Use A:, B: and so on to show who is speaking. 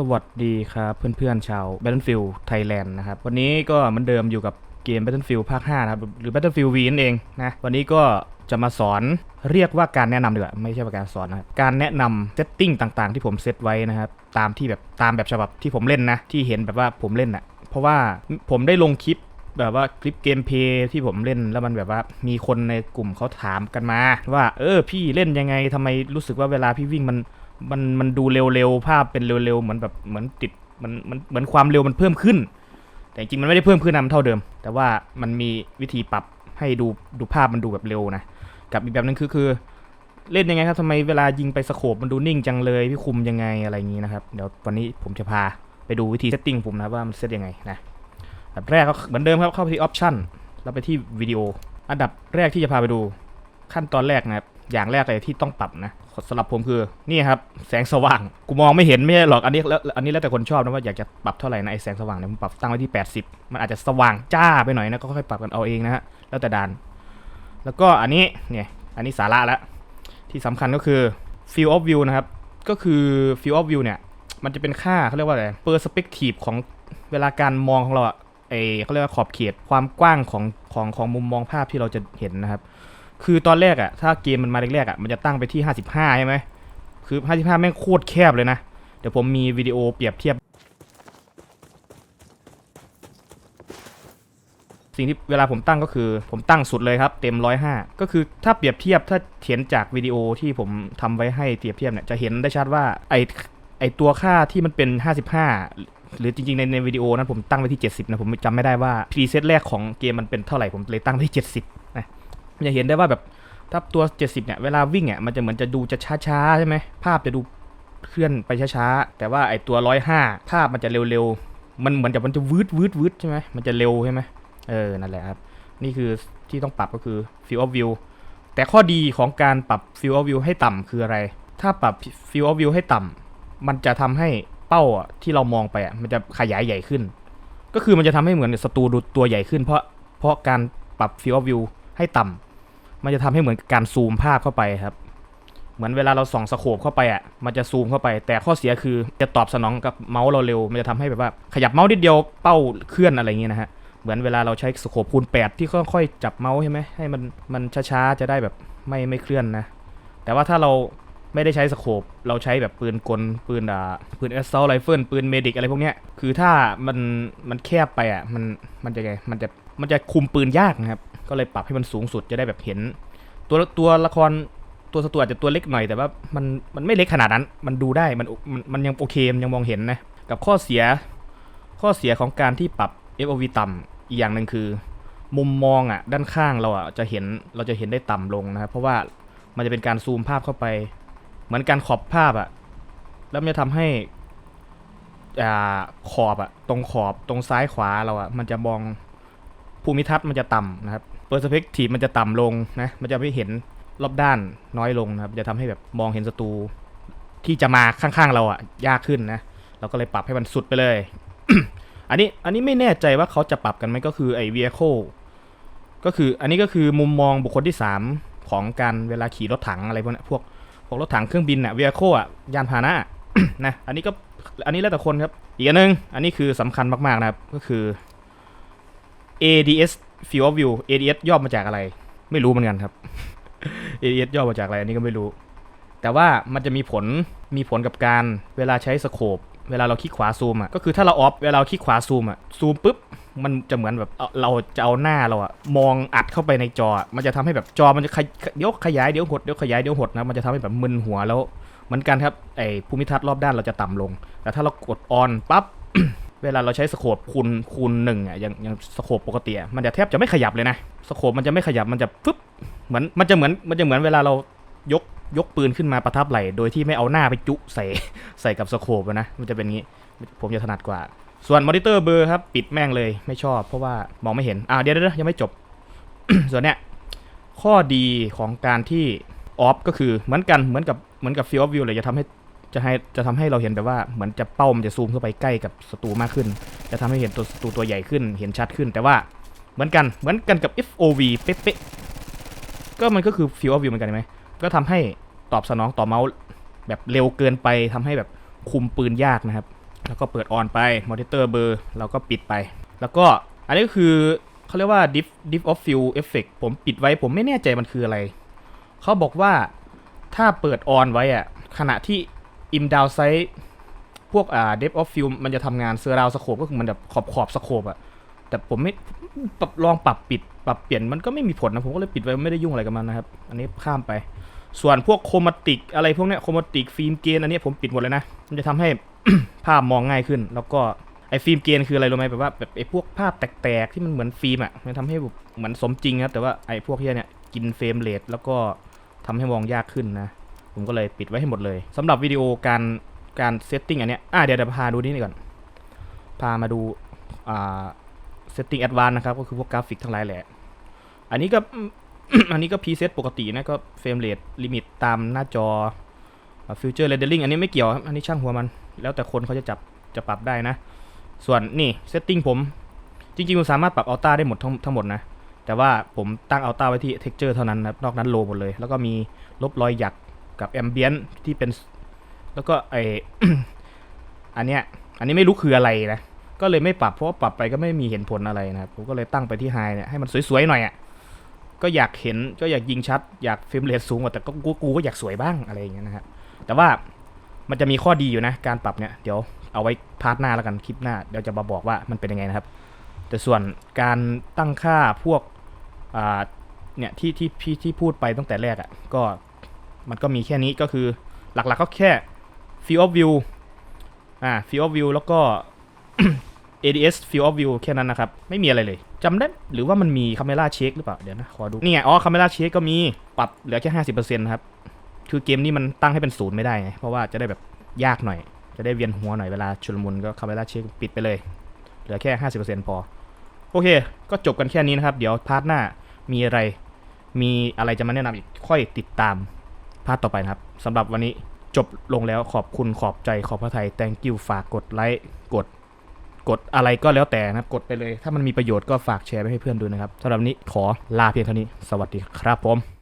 A: สวัสดีครับเพื่อนๆชาว Battlefield Thailand นะครับวันนี้ก็เหมือนเดิมอยู่กับเกม Battlefield ภาค5นะครับหรือ Battlefield V นั่นเองนะวันนี้ก็จะมาสอนเรียกว่าการแนะนำดีกว่าไม่ใช่ว่าการสอนนะการแนะนำเซตติ้งต่างๆ ที่ผมเซตไว้นะครับตามที่แบบตามแบบฉบับที่ผมเล่นนะที่เห็นแบบว่าผมเล่นอะเพราะว่าผมได้ลงคลิปแบบว่าคลิปเกมเพย์ที่ผมเล่นแล้วมันแบบว่ามีคนในกลุ่มเขาถามกันมา ว่าเออพี่เล่นยังไงทำไมรู้สึกว่าเวลาพี่วิ่งมัน มันมันดูเร็วๆภาพเป็นเร็วๆเหมือนแบบเหมือนติดมันมันเหมือนความเร็วมันเพิ่มขึ้น แต่จริงมันไม่ได้เพิ่มขึ้นนะมันเท่าเดิม แต่ว่ามันมีวิธีปรับให้ดูดูภาพมันดูแบบเร็วนะกับอีกแบบนึงคือคือเล่นยังไงครับทำไมเวลายิงไปสโคปมันดูนิ่งจังเลยพี่คุมยังไงอะไรอย่างนี้นะครับเดี๋ยววันนี้ผมจะพาไปดูวิธีเซตติ้งผมนะว่ามันเซตยังไงนะแบบแรกก็เหมือนเดิมครับเข้าไปที่ออปชันแล้วไปที่วิดีโอ อันดับแรกที่จะพาไปดูขั้นตอนแรกนะครับอย่างแรกเลยที่ต้องปรับนะ สำหรับผมคือนี่ครับแสงสว่างกูมองไม่เห็นไม่ใช่หรอกอันนี้แล้วอันนี้แล้วแต่คนชอบนะว่าอยากจะปรับเท่าไหร่นะไอแสงสว่างเนี่ยผมปรับตั้งไว้ที่ 80 มันอาจจะสว่างจ้าไปหน่อยนะก็ค่อยปรับกันเอาเองนะฮะแล้วแต่ดาน แล้วก็อันนี้เนี่ยอันนี้สาระละที่สำคัญก็คือ field of view นะครับก็คือ field of view เนี่ยมันจะเป็นค่าเขาเรียกว่าอะไร perspective ของเวลาการมองของเราอะไอเขาเรียกว่าขอบเขตความกว้างของของของมุมมองภาพที่เราจะเห็นนะครับ คือตอนแรกอะถ้าเกมมันมาแรกๆอะมันจะตั้งไปที่ 55 ใช่ไหม คือ 55 แม่งโคตรแคบเลยนะ เดี๋ยวผมมีวิดีโอเปรียบเทียบ สิ่งที่เวลาผมตั้งก็คือผมตั้งสุดเลยครับ เต็ม 105 ก็คือถ้าเปรียบเทียบถ้าเห็นจากวิดีโอที่ผมทำไว้ให้เปรียบเทียบเนี่ยจะเห็นได้ชัดว่าไอไอตัวค่าที่มันเป็น 55หรือจริงๆ ในในวิดีโอนั้นผมตั้งไว้ที่ 70 นะ ผมจำไม่ได้ว่าพรีเซตแรกของเกมมันเป็นเท่าไหร่ ผมเลยตั้งไว้ที่ 70 นะ มันจะเห็นได้ว่าแบบถ้าตัว 70เนี่ยเวลาวิ่งอะมันจะเหมือนจะดูจะช้าๆใช่ไหมภาพจะดูเคลื่อนไปช้าๆแต่ว่าไอตัว 105 ภาพมันจะเร็วๆมันเหมือนจะมันจะวืดวืดวืดใช่ไหมมันจะเร็วใช่ไหมเออนั่นแหละครับนี่คือที่ต้องปรับก็คือ field of view แต่ข้อดีของการปรับ field of view ให้ต่ำคืออะไร ถ้าปรับ field of view ให้ต่ำมันจะทำให้เป้าที่เรามองไปอะมันจะขยายใหญ่ขึ้น ก็คือมันจะทำให้เหมือนศัตรูดูตัวใหญ่ขึ้น เพราะเพราะการปรับ field of view ให้ต่ำ มันจะทำให้เหมือนการซูมภาพเข้าไปครับ เหมือนเวลาเราส่องสโคปเข้าไปอะ มันจะซูมเข้าไป แต่ข้อเสียคือจะตอบสนองกับเมาส์เราเร็ว มันจะทำให้แบบว่าขยับเมาส์นิดเดียวเป้าเคลื่อนอะไรอย่างเงี้ยนะฮะ เหมือนเวลาเราใช้สโคปคูณ8 ที่ค่อยๆจับเมาส์ใช่ไหมให้มันมันช้าๆจะได้แบบไม่ไม่เคลื่อนนะ แต่ว่าถ้าเราไม่ได้ใช้สโคปเราใช้แบบปืนกล ปืนอ่าปืน assault rifle ปืนเมดิกอะไรพวกเนี้ย คือถ้ามันมันแคบไปอะ มันมันจะไง มันจะมันจะคุมปืนยากนะครับ ก็เลยปรับให้มันสูงสุดจะได้แบบเห็น ตัวตัวละครตัวสตัวอาจจะตัวเล็กหน่อยแต่ว่ามันมันไม่เล็กขนาดนั้น มันดูได้มันมันมันยังโอเคมันยังมองเห็นนะกับข้อเสียข้อเสียของการที่ปรับ FOV ต่ำอีกอย่างหนึ่งคือ มุมมองอะด้านข้างเราอะจะเห็นเราจะเห็นได้ต่ำลงนะครับเพราะว่ามันจะเป็นการซูมภาพเข้าไป เหมือนการขอบภาพอะแล้วมันจะทำให้อ่าขอบอะตรงขอบตรงซ้ายขวาเราอะมันจะมองภูมิทัศน์มันจะต่ำนะครับ เปอร์สเปกทีฟมันจะต่ำลงนะ มันจะไม่เห็นรอบด้านน้อยลงนะครับ จะทำให้แบบมองเห็นศัตรูที่จะมาข้างๆเราอะยากขึ้นนะ เราก็เลยปรับให้มันสุดไปเลย อันนี้อันนี้ไม่แน่ใจว่าเขาจะปรับกันไหมก็คือไอ้ vehicle ก็คืออันนี้ก็คือมุมมองบุคคลที่ 3 ของการเวลาขี่รถถังอะไรพวกนี้พวกพวกรถถังเครื่องบินอะ vehicle อะยานพาหนะนะ อันนี้ก็อันนี้แล้วแต่คนครับ อีกอันหนึง อันนี้คือสำคัญมากๆนะครับ ก็คือ ADS Field of View ADS ย่อมาจากอะไร ไม่รู้เหมือนกันครับ ADS ย่อมาจากอะไรอันนี้ก็ไม่รู้ แต่ว่ามันจะมีผลมีผลกับการเวลาใช้สโคปเวลาเราคลิกขวาซูมอะก็คือถ้าเราออฟเวลาเราคลิกขวาซูมอะซูมปุ๊บมันจะเหมือนแบบเราจะเอาหน้าเราอะมองอัดเข้าไปในจอ มันจะทำให้แบบจอมันจะขยเดี๋ยวขยายเดี๋ยวหดเดี๋ยวขยายเดี๋ยวหดนะมันจะทำให้แบบมึนหัวแล้วเหมือนกันครับไอภูมิทัศน์รอบด้านเราจะต่ำลง แต่ถ้าเรากดออนปั๊บ เวลาเราใช้สโคปคูณคูณหนึ่งอะอย่างอย่างสโคปปกติมันจะแทบจะไม่ขยับเลยนะสโคปมันจะไม่ขยับมันจะฟึบเหมือนมันจะเหมือนมันจะเหมือนเวลาเรายกยกปืนขึ้นมาประทับไหลโดยที่ไม่เอาหน้าไปจุใส่ใส่กับสโคปนะมันจะเป็นงี้ผมจะถนัดกว่า ส่วนมอนิเตอร์เบอร์ครับปิดแม่งเลยไม่ชอบเพราะว่ามองไม่เห็นอ่าเดี๋ยวเดี๋ยวยังไม่จบ ส่วนเนี้ยข้อดีของการที่ออฟก็คือเหมือนกันเหมือนกับเหมือนกับฟิลออฟวิวเลยจะทำให้ จะให้จะทำให้เราเห็นแบบว่าเหมือนจะเป้ามันจะซูมเข้าไปใกล้กับศัตรูมากขึ้น จะทำให้เห็นตัวศัตรูตัวใหญ่ขึ้น เห็นชัดขึ้น แต่ว่าเหมือนกันเหมือนกันกับ FOV เป๊ะๆก็มันก็คือฟิลวิวเหมือนกันใช่ไหมก็ทำให้ตอบสนองต่อเมาส์แบบเร็วเกินไปทำให้แบบคุมปืนยากนะครับ แล้วก็เปิดออนไปมอนิเตอร์เบอร์เราก็ปิดไป แล้วก็อันนี้ก็คือเขาเรียกว่า diff diff of field effect ผมปิดไว้ผมไม่แน่ใจมันคืออะไร เขาบอกว่าถ้าเปิดออนไว้อะขณะที่ im down sight พวกอ่า depth of field มันจะทำงานเซอร์ราวสโคปก็คือมันแบบขอบขอบสโคปอะแต่ผมไม่ปรับลองปรับปิด ปรับเปลี่ยนมันก็ไม่มีผลนะ ผมก็เลยปิดไว้ไม่ได้ยุ่งอะไรกับมันนะครับ อันนี้ข้ามไป ส่วนพวกโครมาติกอะไรพวกเนี้ยโครมาติกฟิล์มเกนอันนี้ผมปิดหมดเลยนะ มันจะทำให้ภาพมองง่ายขึ้น แล้วก็ไอ้ฟิล์มเกนคืออะไรรู้ไหมแบบว่าแบบไอ้พวกภาพแตกๆที่มันเหมือนฟิล์มอะมันทำให้เหมือนสมจริงครับแต่ว่าไอ้พวกเนี้ยกินเฟรมเรทแล้วก็ทำให้มองยากขึ้นนะ ผมก็เลยปิดไว้ให้หมดเลยสำหรับวิดีโอการการเซตติ้งอันเนี้ยอะเดี๋ยวเดี๋ยวพาดูนี่ก่อน พามาดูอ่าเซตติ้งแอดวานนะครับ ก็คือพวกกราฟิกทั้งหลายแหละ อันนี้ก็อันนี้ก็พรีเซตปกตินะก็เฟรมเรทลิมิตตามหน้าจอฟิวเจอร์เรนเดอร์ลิงอันนี้ไม่เกี่ยวครับอันนี้ช่างหัวมัน แล้วแต่คนเขาจะจับจะปรับได้นะ ส่วนนี่เซตติ้งผมจริงๆผมสามารถปรับอัลต้าได้หมดทั้งทั้งหมดนะ แต่ว่าผมตั้งอัลต้าไว้ที่ texture เท่านั้นนะนอกนั้นโลหมดเลย แล้วก็มีลบรอยหยัก กับแอมเบียนที่เป็น แล้วก็ไออันเนี้ย อันนี้ไม่รู้คืออะไรนะ ก็เลยไม่ปรับเพราะปรับไปก็ไม่มีเห็นผลอะไรนะครับ ผมก็เลยตั้งไปที่ไฮเนี่ยให้มันสวยๆหน่อยอะ่ะ ก็อยากเห็นก็อยากยิงชัด อยากเฟรมเรทสูงกว่าแต่ก็กูกูก็อยากสวยบ้างอะไรอย่างเงี้ยนะครับ แต่ว่ามันจะมีข้อดีอยู่นะ การปรับเนี่ยเดี๋ยวเอาไว้พาร์ทหน้าแล้วกันคลิปหน้าเดี๋ยวจะมาบอกว่ามันเป็นยังไงนะครับ แต่ส่วนการตั้งค่าพวกอ่าเนี่ยที่ที่พี่ที่พูดไปตั้งแต่แรกอะ่ะก็ มันก็มีแค่นี้ก็คือหลักๆก็แค่ field of view อ่า field of view แล้วก็ ADS field of view แค่นั้นนะครับ ไม่มีอะไรเลยจำได้หรือว่ามันมี camera check หรือเปล่า เดี๋ยวนะ ขอดู นี่ไง อ๋อ camera check ก็มีปรับเหลือแค่ 50%นะครับ คือเกมนี้มันตั้งให้เป็นศูนย์ไม่ได้ไง เพราะว่าจะได้แบบยากหน่อย จะได้เวียนหัวหน่อยเวลาชุลมุนก็ camera check ปิดไปเลย เหลือแค่ 50%พอ โอเค ก็จบกันแค่นี้นะครับ เดี๋ยวพาร์ทหน้ามีอะไร มีอะไรจะมาแนะนำอีกค่อยติดตาม พาร์ทต่อไปนะครับสำหรับวันนี้จบลงแล้วขอบคุณขอบใจขอบพระทัย thank you ฝากกดไลค์กดกดอะไรก็แล้วแต่นะครับกดไปเลย ถ้ามันมีประโยชน์ก็ฝากแชร์ไปให้เพื่อนดูนะครับสำหรับนี้ขอลาเพียงเท่านี้ สวัสดีครับผม